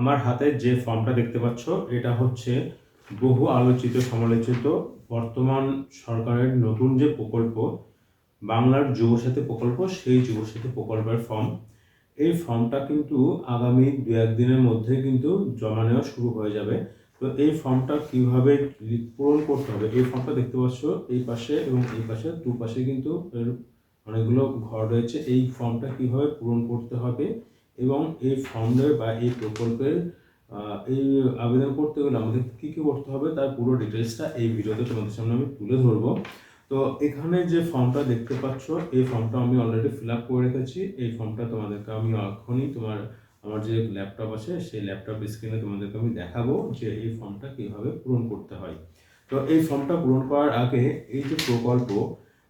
আমার হাতে যে ফর্মটা দেখতে পাচ্ছ, এটা হচ্ছে বহু আলোচিত, সমালোচিত, বর্তমান সরকারের নতুন যে প্রকল্প, বাংলার যুবসাথী প্রকল্প, সেই যুবসাথী প্রকল্পের ফর্ম। এই ফর্মটা কিন্তু আগামী দু একদিনের মধ্যে কিন্তু জমা নেওয়া শুরু হয়ে যাবে। তো এই ফর্মটা কীভাবে পূরণ করতে হবে, এই ফর্মটা দেখতে পাচ্ছ, এই পাশে এবং এই পাশে দু পাশে কিন্তু অনেকগুলো ঘর রয়েছে। এই ফর্মটা কীভাবে পূরণ করতে হবে এবং এই ফর্মের বা এই প্রকল্পের এই আবেদন করতে গেলে আমাদের কী কী করতে হবে তার পুরো ডিটেলসটা এই ভিডিওতে তোমাদের সামনে আমি তুলে ধরবো। তো এখানে যে ফর্মটা দেখতে পাচ্ছ, এই ফর্মটা আমি অলরেডি ফিল আপ করে রেখেছি। এই ফর্মটা তোমাদেরকে আমি এখনই তোমার, আমার যে ল্যাপটপ আছে, সেই ল্যাপটপ স্ক্রিনে তোমাদেরকে আমি দেখাবো যে এই ফর্মটা কীভাবে পূরণ করতে হয়। তো এই ফর্মটা পূরণ করার আগে এই যে প্রকল্প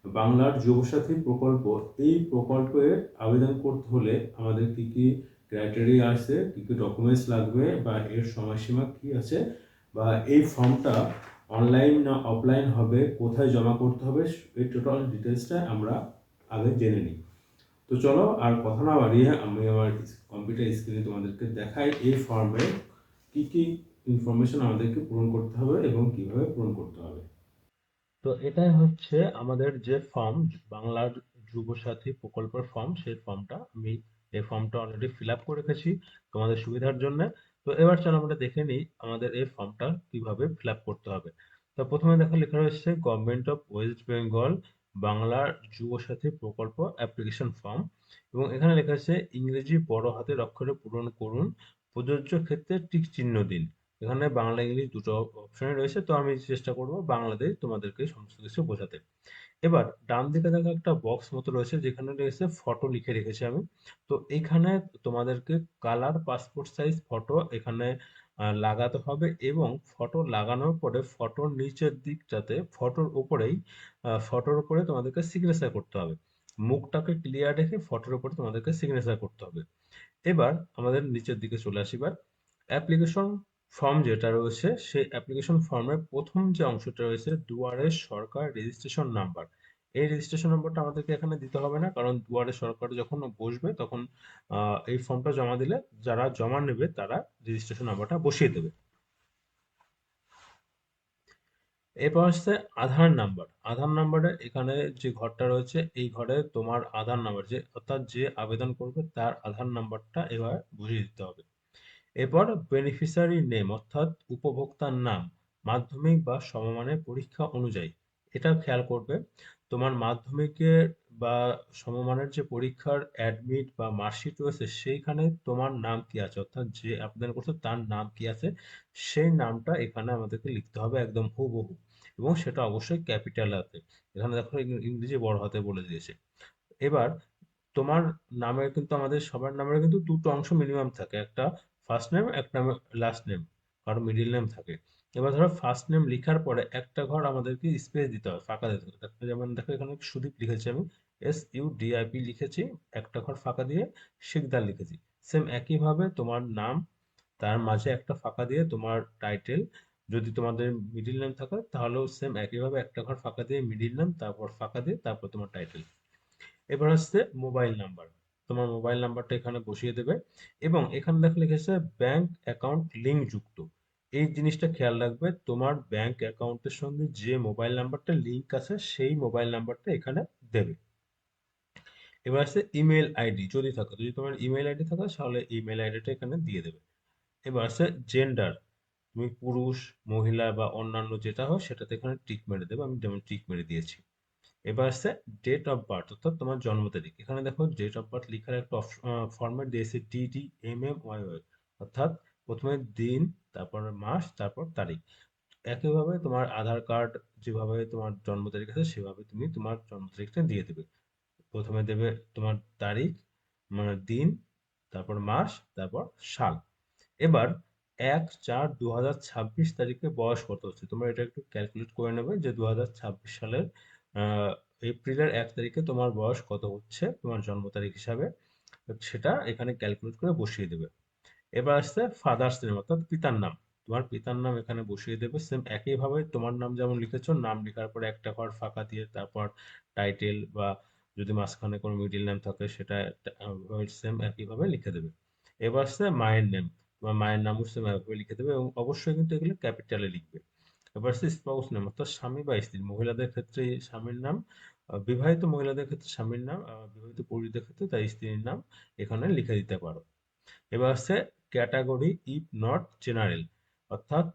বাংলার যুবসাথী প্রকল্প, এই প্রকল্পে আবেদন করতে হলে আমাদের কি কি ক্রাইটেরিয়া আছে, কি কি ডকুমেন্টস লাগবে বা এর সময়সীমা কি আছে বা এই ফর্মটা অনলাইন না অফলাইন হবে, কোথায় জমা করতে হবে, এই টোটাল ডিটেলসটা আমরা আগে জেনে নিই। তো চলো আর কথা না বাড়িয়ে আমি আমার কম্পিউটার স্ক্রিনে তোমাদেরকে দেখাই এই ফর্মে কি কি ইনফরমেশন আমাদেরকে পূরণ করতে হবে এবং কীভাবে পূরণ করতে হবে। তো এটাই হচ্ছে আমাদের যে ফর্ম বাংলার যুবসাথী প্রকল্পের ফর্ম সেই ফর্মটা আমি এই ফর্মটা অলরেডি ফিল আপ করে রেখেছি তোমাদের সুবিধার জন্য। তো এবার চলো আমরা দেখে নিই আমাদের এই ফর্মটা কীভাবে ফিল আপ করতে হবে। তো প্রথমে দেখো লেখা রয়েছে গভর্নমেন্ট অফ ওয়েস্ট বেঙ্গল বাংলার যুবসাথী প্রকল্প অ্যাপ্লিকেশন ফর্ম এবং এখানে লেখা আছে, ইংরেজি বড় হাতের অক্ষরে পূরণ করুন, প্রযোজ্য ক্ষেত্রে টিক চিহ্ন দিন। এখানে বাংলা, ইংলিশ দুটো অপশনে রয়েছে, তো আমি চেষ্টা করব বাংলাতে তোমাদেরকে সমস্ত কিছু বোঝাতে। এবার, ডান দিকে দেখো একটা বক্স মতো রয়েছে, যেখানে রয়েছে ফটো লিখে রেখেছি আমি। তো এখানে তোমাদেরকে কালার পাসপোর্ট সাইজ ফটো এখানে লাগাতে হবে এবং ফটো লাগানোর পরে ফটোর নিচের দিকটাতে ফটোর উপরেই ফটোর উপরে তোমাদেরকে সিগনেচার করতে হবে। মুখটাকে ক্লিয়ার রেখে ফটোর উপরে তোমাদেরকে সিগনেচার করতে হবে। এবার আমাদের নিচের দিকে চলে আসি এবার। অ্যাপ্লিকেশন ফর্ম যেটা রয়েছে, সেই অ্যাপ্লিকেশন ফর্মের প্রথম যে অংশটা রয়েছে দুয়ারে সরকার রেজিস্ট্রেশন নাম্বার এই রেজিস্ট্রেশন নাম্বারটা আমাদেরকে এখানে দিতে হবে না, কারণ দুয়ারে সরকার যখন বসবে তখন এই ফর্মটা জমা দিলে যারা জমা নেবে তারা রেজিস্ট্রেশন নাম্বারটা বসিয়ে দেবে। এরপর হচ্ছে আধার নাম্বার আধার নাম্বারে এখানে যে ঘরটা রয়েছে, এই ঘরে তোমার আধার নাম্বার যে, অর্থাৎ যে আবেদন করবে তার আধার নাম্বারটা এবার বুঝিয়ে দিতে হবে। এরপর বেনিফিশিয়ারি নেম অর্থাৎ উপভোক্তার নাম, মাধ্যমিক বা সমমানের পরীক্ষা অনুযায়ী। এটা খেয়াল করবে, তোমার মাধ্যমিকের বা সমমানের যে পরীক্ষার অ্যাডমিট বা মার্কশিট রয়েছে, সেইখানে তোমার নাম কি আছে? অর্থাৎ যে আবেদন করছে, তার নাম কি আছে? সেই নামটা এখানে আমাদেরকে লিখতে হবে একদম হুবহু এবং সেটা অবশ্যই ক্যাপিটাল হাতে। এখানে দেখো ইংরেজি বড় হাতে বলে দিয়েছে। এবার তোমার নামের কিন্তু, আমাদের সবার নামের কিন্তু দুটো অংশ মিনিমাম থাকে। একটা ফার্স্ট নেম এক একটা লাস্ট নেম কারও মিডিল নেম থাকে। এবার ধরো ফার্স্ট নেম লেখার পরে একটা ঘর আমাদেরকে স্পেস দিতে হবে, ফাঁকা দিতে হবে। যেমন দেখো এখানে সুদীপ লিখেছি আমি এস ইউ ডিআইপি লিখেছি, একটা ঘর ফাঁকা দিয়ে শিকদার লিখেছি। সেম একইভাবে তোমার নাম, তার মাঝে একটা ফাঁকা দিয়ে তোমার টাইটেল যদি তোমাদের মিডিল নেম থাকে তাহলেও সেম একইভাবে একটা ঘর ফাঁকা দিয়ে মিডিল নেম তারপর ফাঁকা দিয়ে তারপর তোমার টাইটেল এবার হচ্ছে মোবাইল নাম্বার তোমার মোবাইল নাম্বারটা এখানে বসিয়ে দেবে এবং এখানে দেখো লিখেছে ব্যাংক অ্যাকাউন্ট লিঙ্ক যুক্ত। এই জিনিসটা খেয়াল রাখবে, তোমার ব্যাংক অ্যাকাউন্টের সঙ্গে যে মোবাইল নাম্বারটা লিঙ্ক আছে সেই মোবাইল নাম্বারটা এখানে দেবে। এবার আছে ইমেল আইডি যদি থাকে, যদি তোমার ইমেল আইডি থাকে তাহলে ইমেল আইডিটা এখানে দিয়ে দেবে। এবার আছে জেন্ডার তুমি পুরুষ, মহিলা বা অন্যান্য যেটা হয় সেটাতে এখানে টিক মেরে দেবে, আমি যেমন টিক মেরে দিয়েছি। এবার আসছে ডেট অফ বার্থ অর্থাৎ তোমার জন্ম তারিখ। এখানে দেখো ডেট অফ বার্থ লেখার একটা ফরম্যাট দিয়েছে DD M M Y Y অর্থাৎ প্রথমে দিন, তারপর মাস, তারপর তারিখ। একইভাবে তোমার আধার কার্ড যেভাবে তোমার জন্ম তারিখ আছে, সেভাবে তুমি তোমার জন্ম তারিখটা দিয়ে দেবে। প্রথমে দেবে তোমার তারিখ মানে দিন, তারপর মাস, তারপর সাল। এবার এক চার দু হাজার ছাব্বিশ তারিখে বয়স কত হচ্ছে? তোমরা এটা একটু ক্যালকুলেট করে নেবে যে দু হাজার ছাব্বিশ সালের এপ্রিলের এক তারিখে তোমার বয়স কত হচ্ছে? তোমার জন্ম তারিখ হিসাবে। সেটা এখানে ক্যালকুলেট করে বসিয়ে দেবে। এবার আসছে ফাদার্স নেম অর্থাৎ পিতার নাম। তোমার পিতার নাম এখানে বসিয়ে দেবে। সেম একইভাবে তোমার নাম যেমন লিখেছো, নাম লেখার পরে একটা ঘর ফাঁকা দিয়ে তারপর টাইটেল বা যদি মাঝখানে কোনো মিডিল নেম থাকে, সেটা সেম একইভাবে লিখে দেবে। এবার আসছে মায়ের নেম তোমার মায়ের নামও সেম এভাবে লিখে দেবে এবং অবশ্যই কিন্তু এগুলো ক্যাপিটালে লিখবে। হচ্ছে স্পাউস নেম, অর্থাৎ স্বামী বা স্ত্রী। মহিলাদের ক্ষেত্রে স্বামীর নাম বিবাহিত মহিলাদের ক্ষেত্রে স্বামীর নাম বিবাহিত পুরুষদের ক্ষেত্রে তার স্ত্রীর নাম এখানে লিখে দিতে পারো। এবার হচ্ছে ক্যাটাগরি ইফ নট জেনারেল অর্থাৎ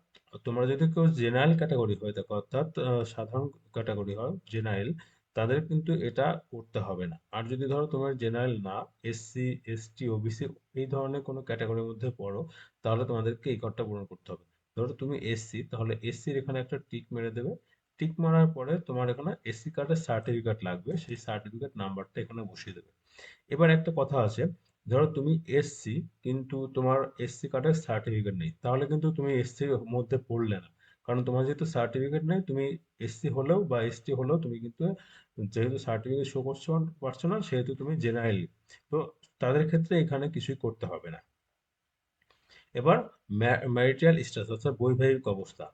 তোমরা যদি কেউ জেনারেল ক্যাটাগরি হয়ে থাকো অর্থাৎ সাধারণ ক্যাটাগরি হয় জেনারেল তাদের কিন্তু এটা করতে হবে না। আর যদি ধরো তোমার জেনারেল না এসসি এসটি ওবিসি এই ধরনের কোনো ক্যাটাগরির মধ্যে পড়ো, তাহলে তোমাদেরকে এই ঘরটা পূরণ করতে হবে। ধরো তুমি এসসি তাহলে এসসির এখানে একটা টিক মেরে দেবে। টিক মারার পরে তোমার এখানে এসসি কার্ডের সার্টিফিকেট লাগবে, সেই সার্টিফিকেট নাম্বারটা এখানে বসিয়ে দেবে। এবার একটা কথা আছে, ধরো তুমি এসসি কিন্তু তোমার এসসি কার্ডের সার্টিফিকেট নেই, তাহলে কিন্তু তুমি এসসির মধ্যে পড়লে না। কারণ তোমার যেহেতু সার্টিফিকেট নেই, তুমি এসসি হলেও বা এসটি হলেও তুমি কিন্তু যেহেতু সার্টিফিকেট শো করছ, পারছ না, সেহেতু তুমি জেনারেলি তো তাদের ক্ষেত্রে এখানে কিছুই করতে হবে না। এবার ম্যারিটাল স্ট্যাটাস অর্থাৎ বৈবাহিক অবস্থা।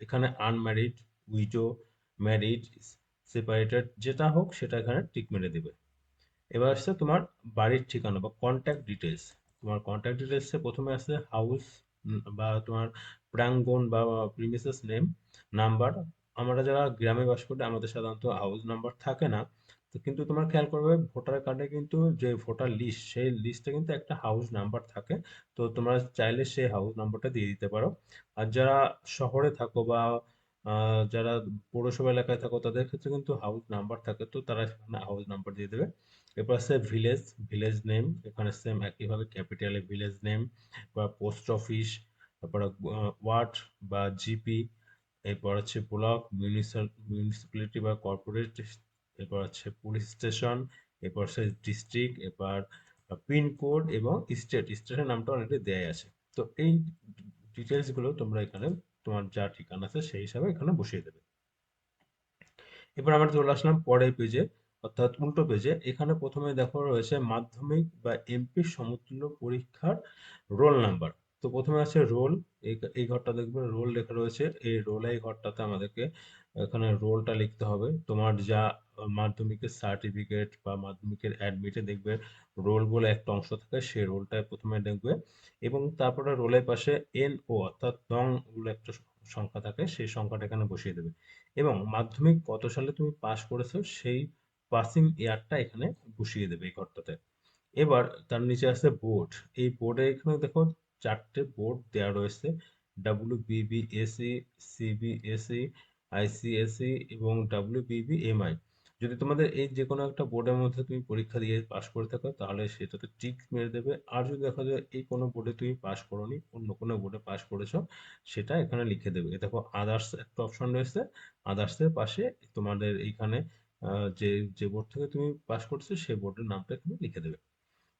এখানে আনম্যারিড উইডো ম্যারিড সেপারেটেড যেটা হোক সেটা এখানে টিক মেরে দিবে। এবার আসছে তোমার বাড়ির ঠিকানা বা কন্ট্যাক্ট ডিটেলস তোমার কন্ট্যাক্ট ডিটেলসে প্রথমে আসছে হাউস বা তোমার প্রাঙ্গন বা প্রিমিসেস নেম নাম্বার আমরা যারা গ্রামে বাস করি, আমাদের সাধারণত হাউস নাম্বার থাকে না। তো কিন্তু তোমার খেয়াল করবে, ভোটার কার্ডে কিন্তু যে ভোটার লিস্ট সেই লিস্টে কিন্তু একটা হাউস নাম্বার থাকে। তো তোমরা চাইলে সেই হাউস নাম্বারটা দিয়ে দিতে পারো। আর যারা শহরে থাকো বা যারা পৌরসভা এলাকায় থাকো, তাদের ক্ষেত্রে কিন্তু হাউস নাম্বার থাকে, তো তারা সেখানে হাউস নাম্বার দিয়ে দেবে। এরপর আছে ভিলেজ ভিলেজ নেম এখানে সেম একইভাবে ক্যাপিটালে ভিলেজ নেম বা পোস্ট অফিস তারপর ওয়ার্ড বা জিপি এরপর হচ্ছে ব্লক মিউনিসিপ্যালিটি বা কর্পোরেট এরপর হচ্ছে পুলিশ স্টেশন এরপর হচ্ছে ডিস্ট্রিক্ট এরপর পিনকোড এবং স্টেট স্টেটের নামটা অলরেডি দেয়া আছে। তো এই ডিটেলসগুলো তোমরা এখানে তোমার যা ঠিকানা আছে সেই হিসাবে এখানে বসিয়ে দেবে। এবার আমরা চলে আসলাম পরের পেজে অর্থাৎ উল্টো পেজে এখানে প্রথমে দেখো রয়েছে মাধ্যমিক বা এমপি সমতুল্য পরীক্ষার রোল নাম্বার তো প্রথমে আছে রোল। এই ঘরটা দেখবে রোল লেখা রয়েছে। এই রোল, এই ঘরটাতে আমাদেরকে এখানে রোলটা লিখতে হবে। তোমার যা মাধ্যমিকের সার্টিফিকেট বা মাধ্যমিকের অ্যাডমিটে দেখবে রোল বলে একটা অংশ থাকে, সেই রোলটা প্রথমে দেখবে। এবং তারপরে রোলের পাশে এন ও অর্থাৎ নং বলে একটা সংখ্যা থাকে, সেই সংখ্যাটা এখানে বসিয়ে দেবে। এবং মাধ্যমিক কত সালে তুমি পাশ করেছ, সেই পাসিং ইয়ারটা এখানে বসিয়ে দেবে এই ঘরটাতে। এবার তার নিচে আছে বোর্ড এই বোর্ডে এখানে দেখো চারটে বোর্ড দেওয়া রয়েছে। ডাব্লিউ বিবিএসই সিবিএসই আইসিএসই এবং ডাব্লিউ বিবি এমআই যদি তোমাদের এই যে কোনো একটা বোর্ডের মধ্যে তুমি পরীক্ষা দিয়ে পাশ করে থাকো, তাহলে সেটাতে টিক মেরে দেবে। আর যদি দেখা যায় এই কোনো বোর্ডে তুমি পাশ করোনি, অন্য কোনো বোর্ডে পাশ করেছ, সেটা এখানে লিখে দেবে। দেখো আদার্স একটা অপশন রয়েছে। আদার্সের পাশে তোমাদের এইখানে যে যে বোর্ড থেকে তুমি পাশ করছ সেই বোর্ডের নামটা এখানে লিখে দেবে।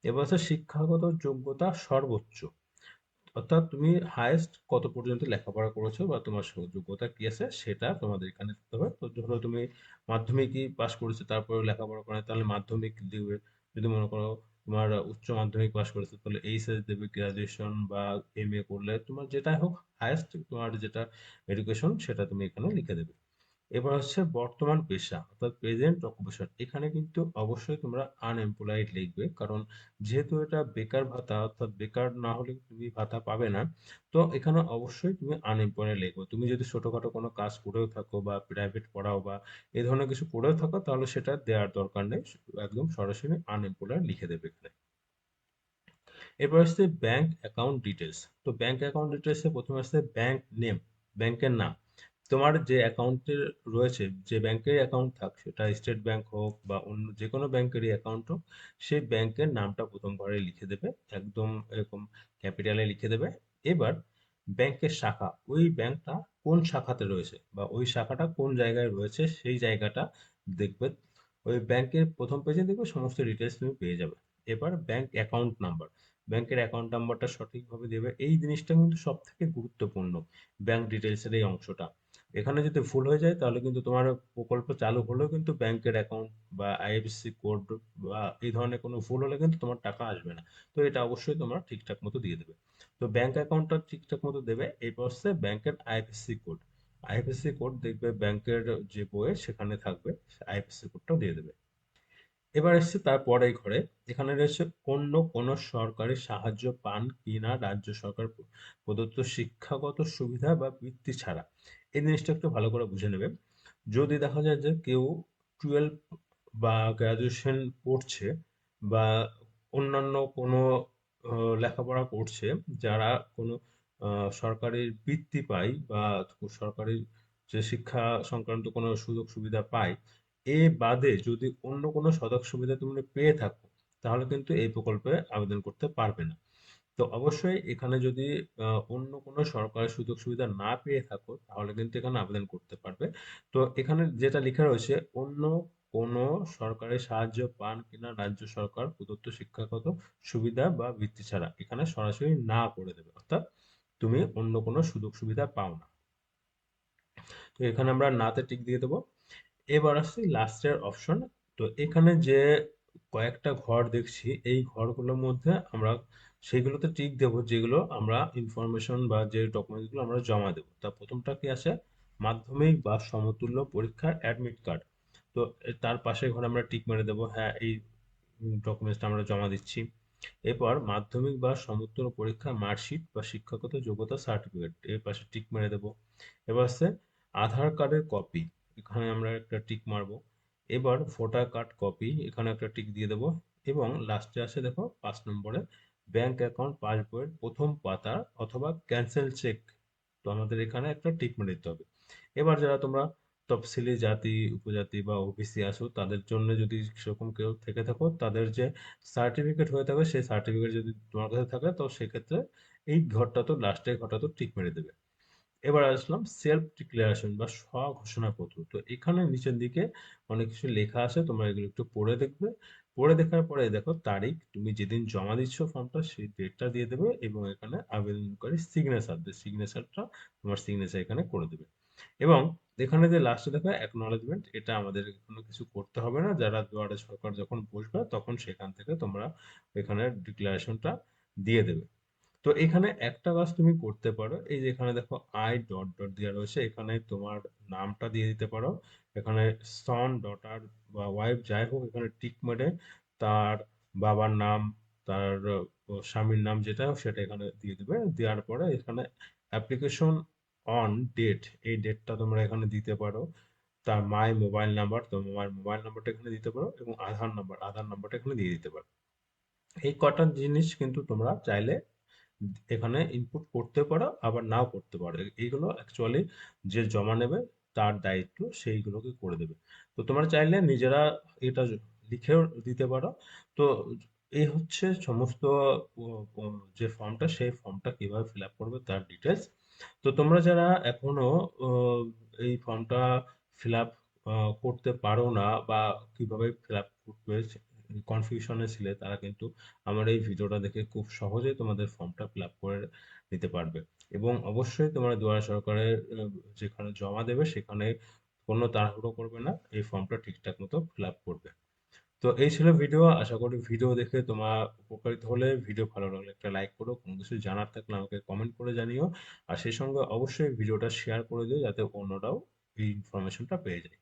এবার হচ্ছে শিক্ষাগত যোগ্যতা সর্বোচ্চ। অর্থাৎ তুমি হায়েস্ট কত পর্যন্ত লেখাপড়া করেছ বা তোমার যোগ্যতা কি আছে সেটা তোমাদের এখানে দিতে হবে। তো ধরো তুমি মাধ্যমিকই পাশ করেছ তারপরে লেখাপড়া করে তাহলে মাধ্যমিক দিবে। যদি মনে করো তোমার উচ্চ মাধ্যমিক পাশ করেছ, তাহলে এইচএস দেবে গ্রাজুয়েশন বা এম এ করলে তোমার যেটাই হোক হায়েস্ট তোমার যেটা এডুকেশন সেটা তুমি এখানে লিখে দেবে। এবার হচ্ছে বর্তমান পেশা অর্থাৎ প্রেজেন্ট অকুপেশন এখানে কিন্তু অবশ্যই তোমরা আনএমপ্লয়েড লিখবে। কারণ যেহেতু এটা বেকার ভাতা, অর্থাৎ বেকার না হলে তুমি ভাতা পাবে না, তো এখানে অবশ্যই তুমি আনএমপ্লয়েড লিখবে। তুমি যদি ছোটখাটো কোনো কাজ করেও থাকো বা প্রাইভেট পড়াও বা এই ধরনের কিছু করেও থাকো, তাহলে সেটা দেওয়ার দরকার নেই। একদম সরাসরি আনএমপ্লয়েড লিখে দেবে এখানে। এরপর আসছে ব্যাংক অ্যাকাউন্ট ডিটেলস তো ব্যাংক অ্যাকাউন্ট ডিটেলসে প্রথমে আসছে ব্যাংক নেম ব্যাংকের নাম। তোমার যে অ্যাকাউন্টের রয়েছে, যে ব্যাংকের অ্যাকাউন্ট থাক, সেটা স্টেট ব্যাংক হোক বা অন্য যে কোনো ব্যাংকেরই অ্যাকাউন্ট হোক সেই ব্যাংকের নামটা প্রথম ঘরে লিখে দেবে, একদম এরকম ক্যাপিটালে লিখে দেবে। এবার ব্যাংকের শাখা, ওই ব্যাংকটা কোন শাখাতে রয়েছে বা ওই শাখাটা কোন জায়গায় রয়েছে, সেই জায়গাটা দেখবে। ওই ব্যাংকের প্রথম পেজে দেখবে সমস্ত ডিটেলস তুমি পেয়ে যাবে। এবার ব্যাংক অ্যাকাউন্ট নাম্বার ব্যাংকের অ্যাকাউন্ট নাম্বারটা সঠিকভাবে দেবে। এই জিনিসটা কিন্তু সব থেকে গুরুত্বপূর্ণ ব্যাংক ডিটেলসের এই অংশটা। এখানে যদি ভুল হয়ে যায়, তাহলে কিন্তু তোমার প্রকল্প চালু হলেও কিন্তু ব্যাংকের অ্যাকাউন্ট বা আইএফএসসি কোড বা এই ধরনের কোনো ভুল হলে কিন্তু তোমার টাকা আসবে না। তো এটা অবশ্যই তোমরা ঠিকঠাক মতো দিয়ে দেবে। তো ব্যাংক অ্যাকাউন্টটা ঠিকঠাক মতো দেবে, এরপর হচ্ছে ব্যাংকের আইএফএসসি কোড আইএফএসসি কোড দেখবে ব্যাংকের যে বইয়ে সেখানে থাকবে আইএফএসসি কোডটাও দিয়ে দেবে। এবার এসছে তার পরের ঘরে, এখানে রয়েছে অন্য কোনো সরকারি সাহায্য পান কিনা রাজ্য সরকার প্রদত্ত শিক্ষাগত সুবিধা বা বৃত্তি ছাড়া। এই জিনিসটা একটু ভালো করে বুঝে নেবে যদি দেখা যায় যে কেউ টুয়েলভ বা গ্রাজুয়েশন পড়ছে বা অন্যান্য কোনো লেখাপড়া করছে যারা কোনো আহ, সরকারি বৃত্তি পায় বা সরকারি যে শিক্ষা সংক্রান্ত কোনো সুযোগ সুবিধা পায় এ বাদে যদি অন্য কোনো সদক সুবিধা তুমি পেয়ে থাকো তাহলে কিন্তু এই প্রকল্পে আবেদন করতে পারবে না। তো অবশ্যই এখানে যদি অন্য কোনো সরকারি সুযোগ সুবিধা না পেয়ে থাকো, তাহলে কিন্তু এখানে আবেদন করতে পারবে। তো এখানে যেটা লেখা রয়েছে, অন্য কোনো সরকারি সাহায্য পান কিনা রাজ্য সরকার, প্রদত্ত শিক্ষাগত সুবিধা বা বৃত্তি ছাড়া, এখানে সরাসরি না করে দেবে। অর্থাৎ তুমি অন্য কোনো সুযোগ সুবিধা পাও না। তো এখানে আমরা নাতে টিক দিয়ে দেবো। এবার আসছি লাস্টের অপশন তো এখানে যে কয়েকটা ঘর দেখছি, এই ঘরগুলোর মধ্যে আমরা সেইগুলোতে টিক দেবো, যেগুলো আমরা ইনফরমেশন বা যে ডকুমেন্টসগুলো আমরা জমা দেবো। তা প্রথমটা কি আছে মাধ্যমিক বা সমতুল্য পরীক্ষার অ্যাডমিট কার্ড তো তার পাশে ঘরে আমরা টিক মেরে দেবো হ্যাঁ এই ডকুমেন্টসটা আমরা জমা দিচ্ছি। এরপর মাধ্যমিক বা সমতুল্য পরীক্ষা মার্কশিট বা শিক্ষাগত যোগ্যতা সার্টিফিকেট এর পাশে টিক মেরে দেবো। এবার আছে আধার কার্ডের কপি এখানে আমরা একটা টিক মারবো। এবার ভোটার কার্ড কপি এখানে একটা টিক দিয়ে দেবো। এবং লাস্টে আসে দেখো, পাঁচ নম্বরে ব্যাংক অ্যাকাউন্ট পাসবইয়ের প্রথম পাতা অথবা ক্যান্সেল চেক তো আমাদের এখানে একটা ট্রিটমেন্ট দিতে হবে। এবার যারা তোমরা তফসিলি জাতি, উপজাতি বা ওবিসি আসো, তাদের জন্য যদি সেরকম কেউ থেকে থাকো, তাদের যে সার্টিফিকেট হয়ে থাকে সেই সার্টিফিকেট যদি তোমার কাছে থাকে, তো সেক্ষেত্রে এই ঘরটা তো লাস্টের ঘরটা তো টিক মেরে দেবে। এবার আসলাম সেলফ ডিক্লারেশন বা স্বঘোষণাপত্র। তো এখানে নিচের দিকে অনেক কিছু লেখা আছে, তোমরা এগুলো একটু পড়ে দেখবে। পড়ে দেখার পরে দেখো তারিখ, তুমি যেদিন জমা দিচ্ছ ফর্মটা সেই ডেটটা দিয়ে দেবে এবং এখানে আবেদনকারী সিগনেচার যে সিগনেচারটা তোমার সিগনেচার এখানে করে দেবে। এবং এখানে যে লাস্টে দেখো অ্যাকনলেজমেন্ট এটা আমাদের কোনো কিছু করতে হবে না। যারা দুয়ারে সরকার যখন বসবে, তখন সেখান থেকে তোমরা এখানে ডিক্লারেশনটা দিয়ে দেবে। তো এখানে একটা কাজ তুমি করতে পারো। এই যে এখানে দেখো আই ডট ডট দেওয়া রয়েছে, এখানে তোমার নামটা দিয়ে দিতে পারো। এখানে সন ডটার বা ওয়াইফ যাই হোক, এখানে টিক মেরে তার বাবার নাম, তার স্বামীর নাম যেটা সেটা এখানে দিয়ে দিবে। দেওয়ার পরে এখানে অ্যাপ্লিকেশন অন ডেট এই ডেটটা তোমরা এখানে দিতে পারো। তার মাই মোবাইল নাম্বার তো মায়ের মোবাইল নাম্বারটা এখানে দিতে পারো এবং আধার নাম্বার আধার নাম্বারটা এখানে দিয়ে দিতে পারো। এই কটা জিনিস কিন্তু তোমরা চাইলে এখানে ইনপুট করতে পারো, আবার নাও করতে পারো। এইগুলো অ্যাকচুয়ালি যে জমা নেবে, তার দায়িত্ব সেইগুলোকে করে দেবে। তো তোমরা চাইলে নিজেরা এটা লিখেও দিতে পারো। তো এই হচ্ছে সমস্ত যে ফর্মটা, সেই ফর্মটা কীভাবে ফিল আপ করবে, তার ডিটেলস তো তোমরা যারা এখনও এই ফর্মটা ফিল আপ করতে পারো না বা কীভাবে ফিল আপ করবে কনফিউশনে ছিলে, তারা কিন্তু আমার এই ভিডিওটা দেখে খুব সহজেই তোমাদের ফর্মটা ফিল আপ করে নিতে পারবে। এবং অবশ্যই তোমরা দুয়ারে সরকারের যেখানে জমা দেবে সেখানে কোনো তাড়াহুড়ো করবে না, এই ফর্মটা ঠিকঠাক মতো ফিল আপ করবে। তো এই ছিল ভিডিও আশা করি ভিডিও দেখে তোমার উপকারিত হলে। ভিডিও ভালো লাগলে একটা লাইক করো, কোনো কিছু জানার থাকলে আমাকে কমেন্ট করে জানিও। আর সেই সঙ্গে অবশ্যই ভিডিওটা শেয়ার করে দিও, যাতে অন্যরাও এই ইনফরমেশনটা পেয়ে যায়।